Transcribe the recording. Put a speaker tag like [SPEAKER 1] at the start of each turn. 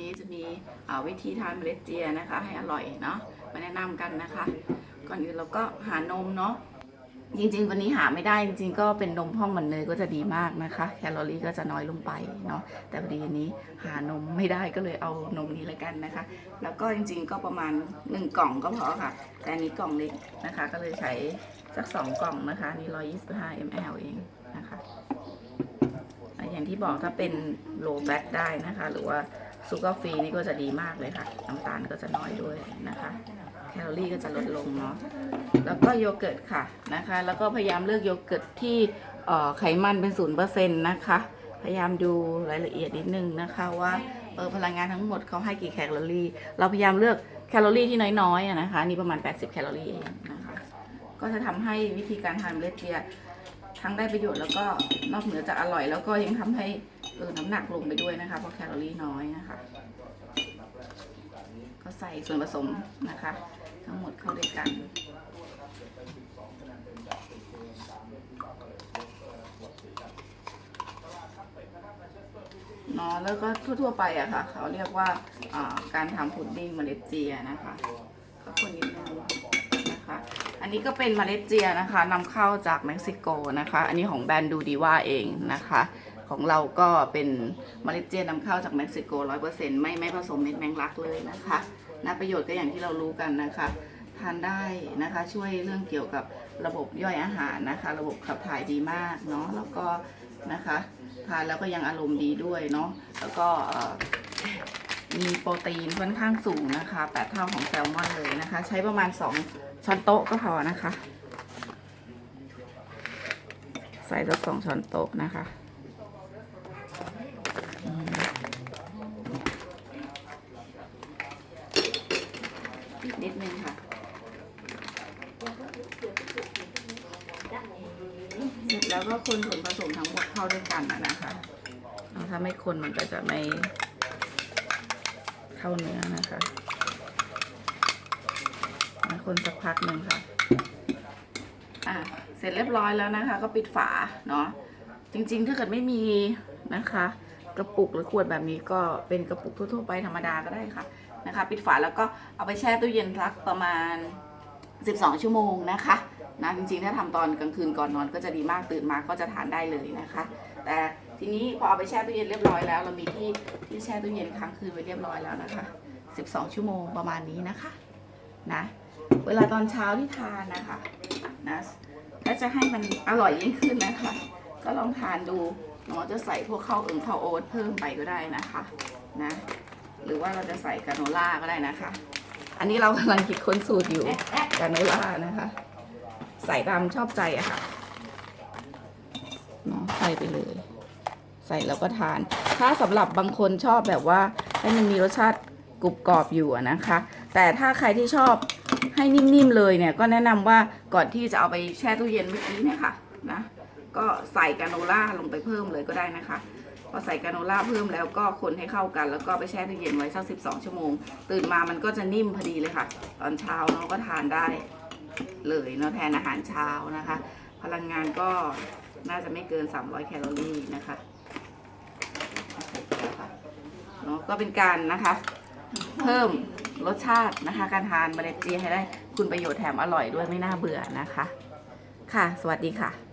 [SPEAKER 1] นี้จะมีวิธีทานเมล็ดเจียนะคะ ให้อร่อยเนาะมาแนะนำกันนะคะ ก่อนอื่นเราก็หานมเนาะจริงๆ วันนี้หาไม่ได้จริงๆ ก็เป็นนมพ่องมันเนยก็จะดีมากนะคะ แคลอรี่ก็จะน้อยลงไปเนาะแต่พอดีอันนี้หานมไม่ได้ก็เลยเอานมนี้ล้วกันนะคะ แล้วก็จริงๆ ก็ประมาณ 1 กล่องก็พอค่ะ แต่อันนี้กล่องเล็กนะคะ ก็เลยใช้สัก 2 กล่องนะคะนี่125 ml เองนะคะอย่างที่บอกถ้าเป็น low fat ได้นะคะ หรือว่า ซูเกอร์ฟรีนี่ก็จะดีมากเลยค่ะ น้ำตาลก็จะน้อยด้วยนะคะ แคลอรี่ก็จะลดลงเนาะ แล้วก็โยเกิร์ตค่ะนะคะ แล้วก็พยายามเลือกโยเกิร์ตที่ไขมันเป็นศูนย์เปอร์เซ็นต์นะคะ พยายามดูรายละเอียดนิดนึงนะคะว่าเออพลังงานทั้งหมดเขาให้กี่แคลอรี่ เราพยายามเลือกแคลอรี่ที่น้อยๆนะคะ นี่ประมาณ 80 แคลอรี่เองนะคะ ก็จะทำให้วิธีการทานเลเจียทั้งได้ประโยชน์แล้วก็นอกเหนือจากอร่อย แล้วก็ยังทำให้ เออน้ำหนักลงไปด้วยนะคะเพราะแคลอรี่น้อยนะคะ ก็ใส่ส่วนผสมนะคะ ทั้งหมดเข้าด้วยกันเนาะแล้วก็ทั่วๆไปอะค่ะ เขาเรียกว่าอ่าการทำพุดดิ้งเมล็ดเจียนะคะก็คนนิดนึงนะคะ อันนี้ก็เป็นเมล็ดเจียนะคะนำเข้าจากเม็กซิโกนะคะ อันนี้ของแบรนด์ดูดีว่าเองนะคะ ของเราก็เป็นเมล็ดเจียนำเข้าจากเม็กซิโกร้อยเปอร์เซ็นต์ไม่ไม่ผสมเม็ดแมงลักเลยนะคะนะประโยชน์ก็อย่างที่เรารู้กันนะคะ ทานได้นะคะช่วยเรื่องเกี่ยวกับระบบย่อยอาหารนะคะ ระบบขับถ่ายดีมากเนาะแล้วก็นะคะ ทานแล้วก็ยังอารมณ์ดีด้วยเนาะแล้วก็มีโปรตีนค่อนข้างสูงนะคะแปดเท่าของแซลมอนเลยนะคะ ใช้ประมาณ 2 ช้อนโต๊ะก็พอนะคะ ใส่สักสองช้อนโต๊ะนะคะอืมอีกนิดนึงค่ะ เสร็จ แล้วก็คนส่วนผสมทั้งหมดเข้าด้วยกันนะคะถ้าไม่คนมันก็จะไม่เข้าเนื้อนะคะมาคนสักพักหนึ่งค่ะ อะ เสร็จเรียบร้อยแล้วนะคะ ก็ปิดฝาเนาะ จริงๆ ถ้าเกิดไม่มีนะคะ กระปุกหรือขวดแบบนี้ก็เป็นกระปุกทั่ว ๆ ไปธรรมดาก็ได้ค่ะนะคะ ปิดฝาแล้วก็เอาไปแช่ตู้เย็นสักประมาณ 12 ชั่วโมงนะคะ นะจริงๆ ถ้าทำตอนกลางคืนก่อนนอนก็จะดีมากตื่นมาก็จะทานได้เลยนะคะ แต่ทีนี้พอเอาไปแช่ตู้เย็นเรียบร้อยแล้ว เรามีที่ที่แช่ตู้เย็นค้างคืนไว้เรียบร้อยแล้วนะคะ 12 ชั่วโมงประมาณนี้นะคะนะเวลาตอนเช้าที่ทานนะคะนะถ้าจะให้มันอร่อยยิ่งขึ้นนะคะ ก็ลองทานดูหมอจะใส่พวกข้าวเอิงข้าวโอ๊ตเพิ่มไปก็ได้นะคะนะหรือว่าเราจะใส่กาโนล่าก็ได้นะคะ อันนี้เรากำลังคิดค้นสูตรอยู่กาโนล่านะคะ ใส่ตามชอบใจอะค่ะเนาะใส่ไปเลย ใส่แล้วก็ทาน ถ้าสำหรับบางคนชอบแบบว่าให้มันมีรสชาติกรุบกรอบอยู่นะคะ แต่ถ้าใครที่ชอบให้นิ่มๆเลยเนี่ยก็แนะนำว่าก่อนที่จะเอาไปแช่ตู้เย็นเมื่อกี้เนี่ยค่ะนะก็ใส่กาโนล่าลงไปเพิ่มเลยก็ได้นะคะ พอใส่กาโนล่าเพิ่มแล้วก็คนให้เข้ากัน แล้วก็ไปแช่ตู้เย็นไว้สัก 12 ชั่วโมง ตื่นมามันก็จะนิ่มพอดีเลยค่ะ ตอนเช้าเนาะก็ทานได้ เลยเนาะแทนอาหารเช้านะคะ พลังงานก็น่าจะไม่เกิน 300 แคลอรี่นะคะเนาะก็เป็นการนะคะ เพิ่มรสชาตินะคะ การทานเมล็ดเจียให้ได้คุณประโยชน์แถมอร่อยด้วยไม่น่าเบื่อนะคะ ค่ะ สวัสดีค่ะ